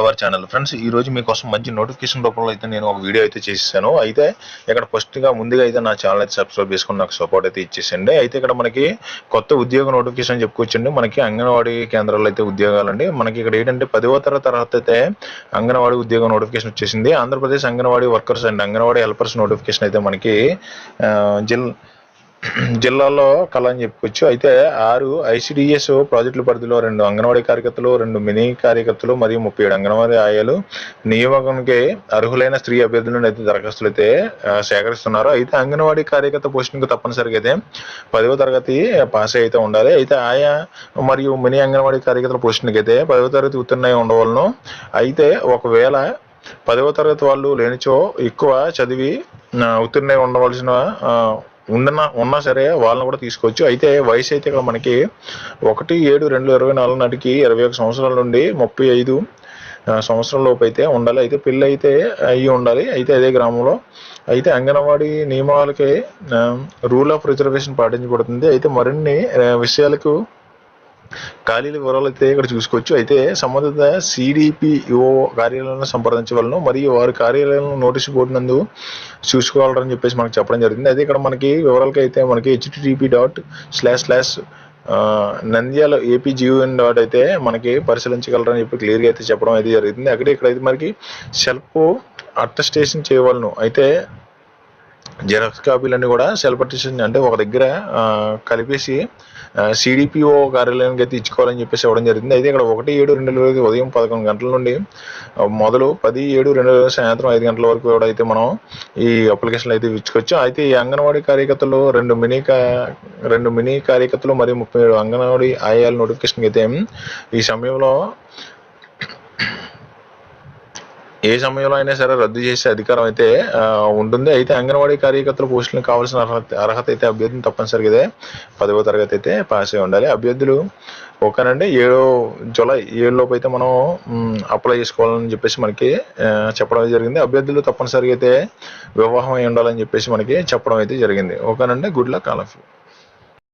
Our channel friends ఈ రోజు మీకోసం మంచి నోటిఫికేషన్ రూపంలో అయితే నేను ఒక వీడియో అయితే చేశాను అయితే ఇక్కడ ఫస్ట్గా ముందుగా అయితే నా ఛానల్ అయితే సబ్స్క్రైబ్ చేసుకుని నాకు సపోర్ట్ అయితే ఇచ్చేసండి. అయితే ఇక్కడ మనకి కొత్త ఉద్యోగ నోటిఫికేషన్ చెప్పుకోవచ్చండి. మనకి అంగన్వాడీ కేంద్రాల్లో అయితే ఉద్యోగాలండి. మనకి ఇక్కడ ఏంటంటే పదవ తరగతి తర్వాత అయితే అంగన్వాడీ ఉద్యోగ నోటిఫికేషన్ వచ్చేసింది. Andhra Pradesh anganwadi workers and anganwadi helpers notification అయితే మనకి జిల్లా జిల్ జిల్లాలో కళ అని చెప్పుకోవచ్చు. అయితే ఆరు ఐసిడిఎస్ ప్రాజెక్టుల పరిధిలో రెండు అంగన్వాడీ కార్యకర్తలు రెండు మినీ కార్యకర్తలు మరియు ముప్పై ఏడు అంగన్వాడీ ఆయాలు నియామకానికి అర్హులైన స్త్రీ అభ్యర్థులను అయితే దరఖాస్తులు అయితే సేకరిస్తున్నారు. అయితే అంగన్వాడీ కార్యకర్త పోస్టింగ్ తప్పనిసరిగా అయితే పదవ తరగతి పాస్ అయితే ఉండాలి. అయితే ఆయా మరియు మినీ అంగన్వాడీ కార్యకర్తల పోస్టింగ్కి అయితే పదవ తరగతి ఉత్తీర్ణ ఉండవలను. అయితే ఒకవేళ పదవ తరగతి వాళ్ళు లేనిచో ఎక్కువ చదివి ఉత్తీర్ణ ఉండవలసిన ఉండనా ఉన్నా సరే వాళ్ళని కూడా తీసుకోవచ్చు. అయితే వయసు అయితే మనకి ఒకటి ఏడు రెండు ఇరవై నాలుగు నాటికి ఇరవై ఒక సంవత్సరాల నుండి ముప్పై ఐదు సంవత్సరం సంవత్సరాల లోపు అయితే ఉండాలి. అయితే పెళ్ళి అయితే అయ్యి ఉండాలి. అయితే అదే గ్రామంలో. అయితే అంగన్వాడీ నియమాలకే రూల్ ఆఫ్ రిజర్వేషన్ పాటించబడుతుంది. అయితే మరిన్ని విషయాలకు ఖాళీల వివరాలు అయితే ఇక్కడ చూసుకోవచ్చు. అయితే సంబంధిత సిడిపిఓ కార్యాలయంలో సంప్రదించవలను మరియు వారి కార్యాలయంలో నోటీసు బోర్డు నందు చూసుకోవాలని చెప్పేసి మనకు చెప్పడం జరిగింది. అయితే ఇక్కడ మనకి వివరాలకి అయితే మనకి HTTP dot slash slash Nandyala AP Jeevan dot అయితే మనకి పరిశీలించగలరని చెప్పి క్లియర్గా అయితే చెప్పడం అయితే జరిగింది. అక్కడ ఇక్కడ అయితే మనకి సెల్ఫ్ అటెస్టేషన్ చేయవలను అయితే జెరాక్స్ కాపీలన్నీ కూడా సెల్ఫ్ అటెస్టేషన్ అంటే ఒక దగ్గర కలిపేసి సిడిపిఓ కార్యాలయానికి అయితే ఇచ్చుకోవాలని చెప్పేసి ఇవ్వడం జరిగింది. అయితే ఇక్కడ ఒకటి ఏడు రెండు వేల ఉదయం పదకొండు గంటల నుండి మొదలు పది ఏడు రెండు వేల సాయంత్రం ఐదు గంటల వరకు కూడా అయితే మనం ఈ అప్లికేషన్లు అయితే ఇచ్చుకోవచ్చు. అయితే ఈ అంగన్వాడీ కార్యకర్తలు రెండు మినీ కా రెండు మినీ కార్యకర్తలు మరియు ముప్పై ఏడు అంగన్వాడీ ఆయాల నోటిఫికేషన్ అయితే ఈ సమయంలో ఏ సమయంలో అయినా సరే రద్దు చేసే అధికారం అయితే ఉంటుంది. అయితే అంగన్వాడీ కార్యకర్తల పోస్టులకు కావాల్సిన అర్హత అర్హత అయితే అభ్యర్థిని తప్పనిసరిగా అయితే పదవ తరగతి అయితే పాస్ అయి ఉండాలి. అభ్యర్థులు ఓకేనండి ఏడో జూలై ఏడు లోపు అయితే మనం అప్లై చేసుకోవాలని చెప్పేసి మనకి చెప్పడం జరిగింది. అభ్యర్థులు తప్పనిసరిగా అయితే వివాహం అయి ఉండాలని చెప్పేసి మనకి చెప్పడం అయితే జరిగింది. ఓకేనండి good luck all of you